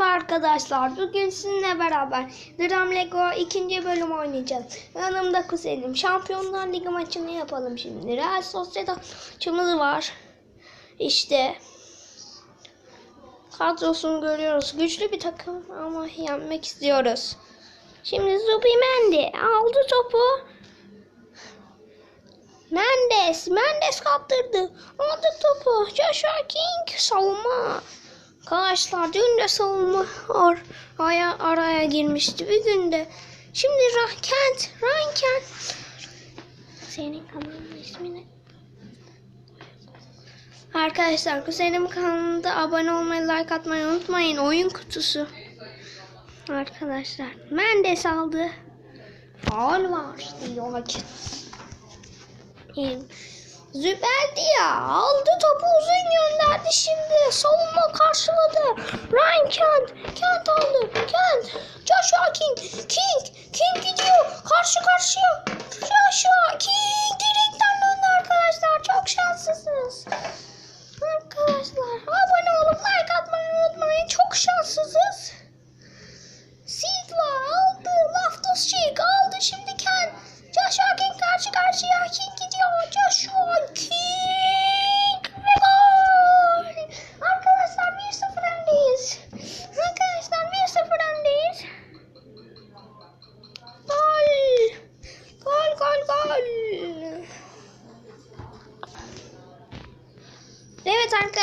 Merhaba arkadaşlar. Bugün sizinle beraber Dram Lego ikinci bölüm oynayacağız. Yanımda kuzenim. Şampiyonlar Ligi maçını yapalım şimdi. Real Sociedad maçımız var. İşte kadrosunu görüyoruz. Güçlü bir takım ama yenmek istiyoruz. Şimdi Zubimendi aldı topu. Mendes, Mendes kaptırdı. Aldı topu. Joshua King savunma. Arkadaşlar dün de savunma ar araya, araya girmişti bir günde. Şimdi Rankent, Rankent. Senin kanalın ismi ne? Arkadaşlar kuzenim kanalında abone olmayı, like atmayı unutmayın. Oyun kutusu. Arkadaşlar Mendes aldı. Faul var diyor hakem. Zübeldi ya. Aldı topu uzun gönderdi şimdi. Savunma karşıladı. Ryan Kent. Kent aldı. Kent. Joshua King. King. King gidiyor. Karşı karşıya.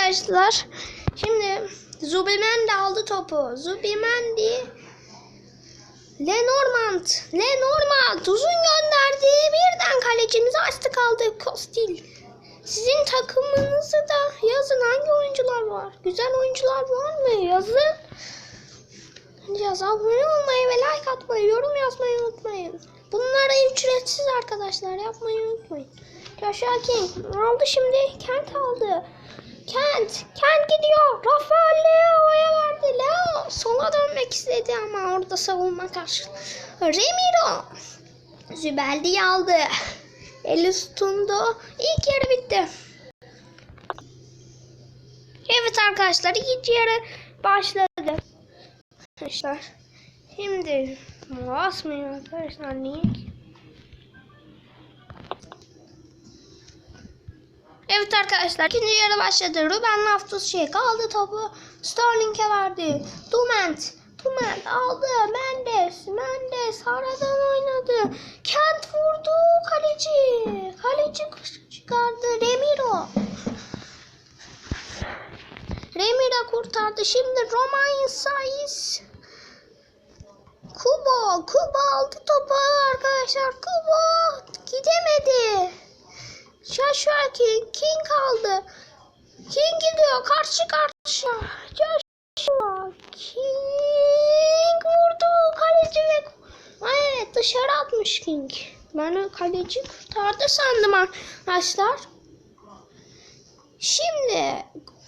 Arkadaşlar. Şimdi Zubimendi aldı topu. Zubimendi Lenormand, Lenormand uzun gönderdi. Birden kalecimizi açtı kaldı. Kostil. Sizin takımınızı da yazın hangi oyuncular var? Güzel oyuncular var mı? Yazın. Yaz abone olmayı ve like atmayı, yorum yazmayı unutmayın. Bunlara ücretsiz arkadaşlar yapmayı unutmayın. Joshua King aldı şimdi. Kent aldı. Kent, Kent gidiyor. Rafael Leo'ya verdi. Leo sola dönmek istedi ama orada savunma karşı. Remiro. Zübeldi'yi aldı. Eli tutundu. İlk yarı bitti. Evet arkadaşlar ikinci yarı başladı. Arkadaşlar şimdi basmıyor arkadaşlar niye ki? Evet arkadaşlar ikinci yarı başladı. Ruben Loftus-Cheek aldı topu. Sterling'e verdi. Dument. Dument aldı. Mendes. Mendes aradan oynadı. Kent vurdu. Kaleci. Kaleci çıkardı. Remiro. Remiro kurtardı. Şimdi Romain Saiz. Kubo. Kubo aldı topu arkadaşlar. Kubo gidemedi. King, King kaldı. King gidiyor karşı karşıya. Joshua King vurdu kaleci ve Ay, evet dışarı atmış King. Ben kaleci kurtardı sandım arkadaşlar. Şimdi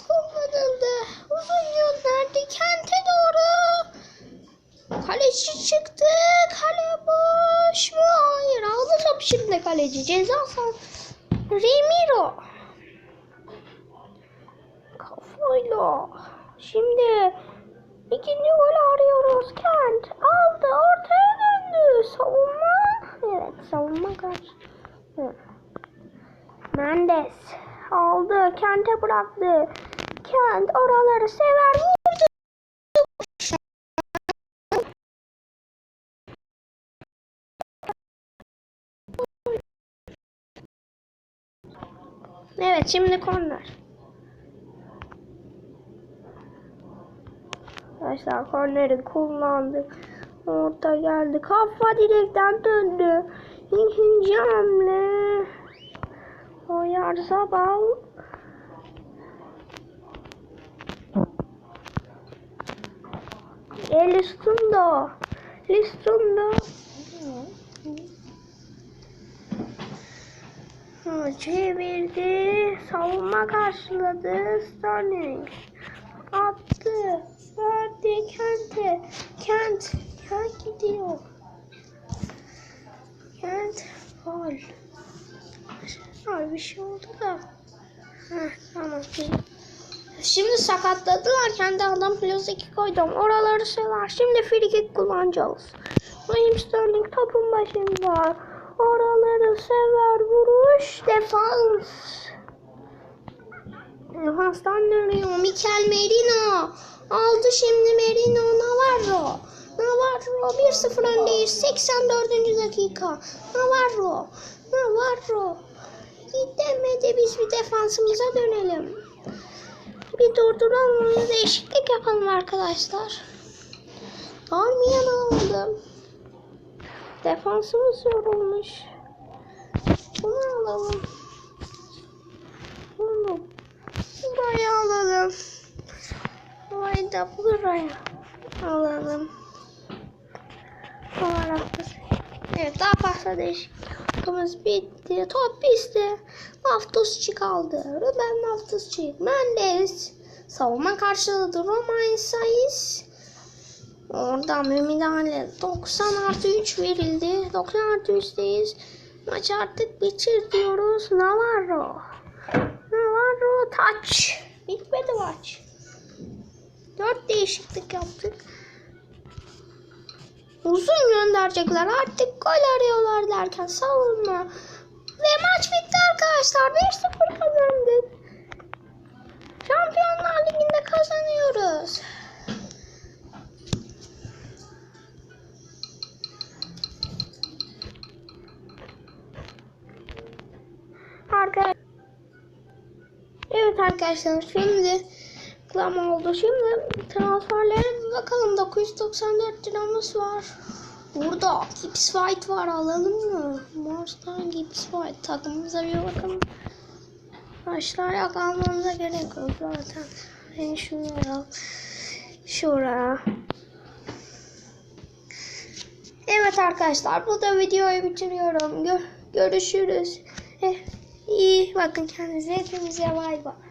kullanıldı. Uzun gönderdi kente doğru. Kaleci çıktı. Kale boş mu? Hayır aldı top şimdi kaleci. Ceza sahası. Remiro. Kafayla. Şimdi ikinci golü arıyoruz. Kent aldı. Ortaya döndü. Savunma. Evet savunma. Evet. Mendes aldı. Kent'e bıraktı. Kent oraları sever. Vurdu. Evet şimdi korner. Arkadaşlar korneri kullandık. Orta geldi. Kafa direkten döndü. İkinci hamle. Oyar Zabal. Elistundo. Listundo. Ha, Çevirdi. Savunma karşıladı. Sterling. Attı. Verdi Kent'e. Kent. Kent gidiyor. Kent. Gol. Ay bir şey oldu da. Heh, tamam. Şimdi sakatladılar. Kendi adam plus 2 koydum. Oraları sever. Şimdi free kick kullanacağız. Raheem Sterling topun başında. Oraları sever. Vuruş. Defans. Defanstan dönüyor. Mikel Merino. Aldı şimdi Merino Navarro. Navarro 1-0 öndeyiz. 84. dakika. Navarro. Navarro. Gidemedi biz bir defansımıza dönelim. Bir durduralım bir değişiklik yapalım arkadaşlar. Darmiyan aldım. Defansımız yorulmuş. Bunu alalım. Bunu buraya alalım. Burayı da buraya alalım. Olarak Evet daha fazla değişikliğimiz bitti. Top bizde. Loftus kaldı. Ruben Loftus çık. Mendes. Savunma karşıladı. Romain Saiz. Oradan bir müdahale. 90 artı 3 verildi. 90 artı 3'teyiz. Maç artık bitir diyoruz. Navarro. Navarro touch. Bitmedi maç. 4 değişiklik yaptık. Uzun gönderecekler. Artık gol arıyorlar derken savunma. Ve maç bitti arkadaşlar. 1-0 kazandık. Şampiyonlar Ligi'nde kazanıyoruz. Arkadaşlar şimdi reklam oldu. Şimdi transferlere bakalım. 994 liramız var. Burada Gibbs White var. Alalım mı? Mars'tan Gibbs White. Takımımıza bir bakalım. Başlar yok almanıza gerek yok zaten. Ben şunu al. Şuraya. Evet arkadaşlar bu da videoyu bitiriyorum. Gö- görüşürüz. Eh, iyi bakın kendinize. Hepimize bay bay.